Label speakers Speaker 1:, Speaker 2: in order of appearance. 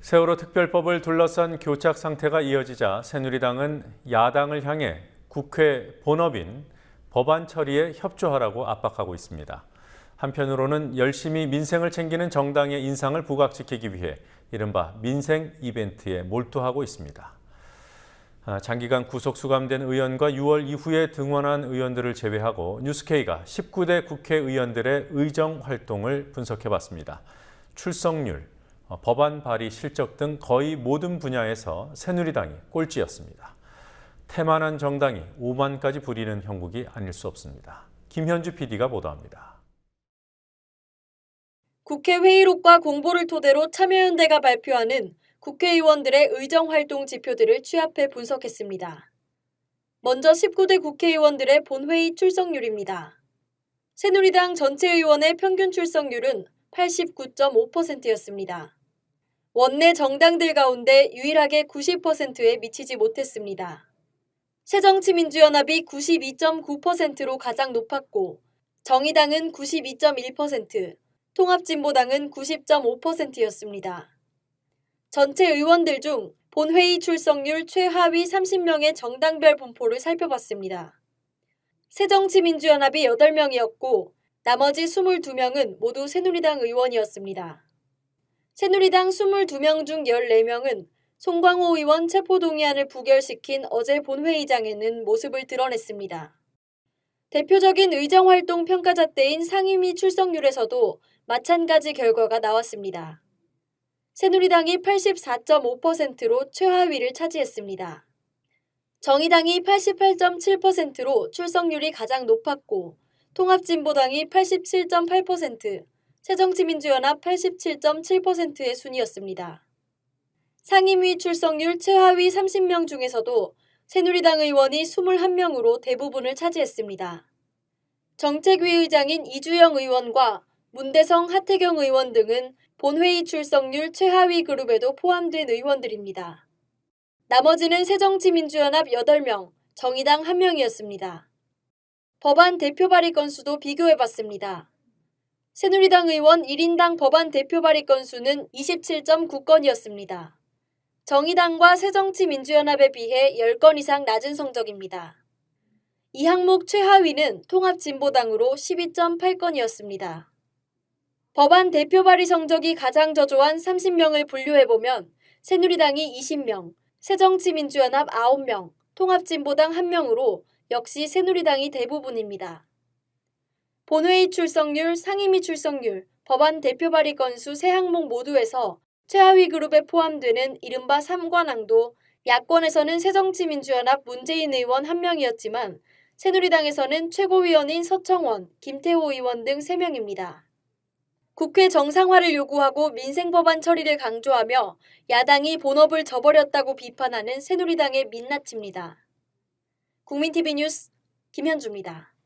Speaker 1: 세월호 특별법을 둘러싼 교착 상태가 이어지자 새누리당은 야당을 향해 국회 본업인 법안 처리에 협조하라고 압박하고 있습니다. 한편으로는 열심히 민생을 챙기는 정당의 인상을 부각시키기 위해 이른바 민생 이벤트에 몰두하고 있습니다. 아, 장기간 구속 수감된 의원과 6월 이후에 등원한 의원들을 제외하고 뉴스케이가 19대 국회의원들의 의정 활동을 분석해봤습니다. 출석률, 어, 법안 발의 실적 등 거의 모든 분야에서 새누리당이 꼴찌였습니다. 태만한 정당이 오만까지 부리는 형국이 아닐 수 없습니다. 김현주 PD가 보도합니다.
Speaker 2: 국회 회의록과 공보를 토대로 참여연대가 발표하는 국회의원들의 의정활동 지표들을 취합해 분석했습니다. 먼저 19대 국회의원들의 본회의 출석률입니다. 새누리당 전체 의원의 평균 출석률은 89.5%였습니다. 원내 정당들 가운데 유일하게 90%에 미치지 못했습니다. 새정치민주연합이 92.9%로 가장 높았고 정의당은 92.1%, 통합진보당은 90.5%였습니다. 전체 의원들 중 본회의 출석률 최하위 30명의 정당별 분포를 살펴봤습니다. 새정치민주연합이 8명이었고 나머지 22명은 모두 새누리당 의원이었습니다. 새누리당 22명 중 14명은 송광호 의원 체포동의안을 부결시킨 어제 본회의장에는 모습을 드러냈습니다. 대표적인 의정활동 평가잣대인 상임위 출석률에서도 마찬가지 결과가 나왔습니다. 새누리당이 84.5%로 최하위를 차지했습니다. 정의당이 88.7%로 출석률이 가장 높았고 통합진보당이 87.8%, 새정치민주연합 87.7%의 순이었습니다. 상임위 출석률 최하위 30명 중에서도 새누리당 의원이 21명으로 대부분을 차지했습니다. 정책위 의장인 이주영 의원과 문대성 하태경 의원 등은 본회의 출석률 최하위 그룹에도 포함된 의원들입니다. 나머지는 새정치민주연합 8명, 정의당 1명이었습니다. 법안 대표 발의 건수도 비교해봤습니다. 새누리당 의원 1인당 법안 대표 발의 건수는 27.9건이었습니다. 정의당과 새정치민주연합에 비해 10건 이상 낮은 성적입니다. 이 항목 최하위는 통합진보당으로 12.8건이었습니다. 법안 대표 발의 성적이 가장 저조한 30명을 분류해보면 새누리당이 20명, 새정치민주연합 9명, 통합진보당 1명으로 역시 새누리당이 대부분입니다. 본회의 출석률, 상임위 출석률, 법안 대표 발의 건수 세 항목 모두에서 최하위 그룹에 포함되는 이른바 3관왕도 야권에서는 새정치민주연합 문재인 의원 1명이었지만 새누리당에서는 최고위원인 서청원, 김태호 의원 등 3명입니다. 국회 정상화를 요구하고 민생법안 처리를 강조하며 야당이 본업을 저버렸다고 비판하는 새누리당의 민낯입니다. 국민TV 뉴스 김현주입니다.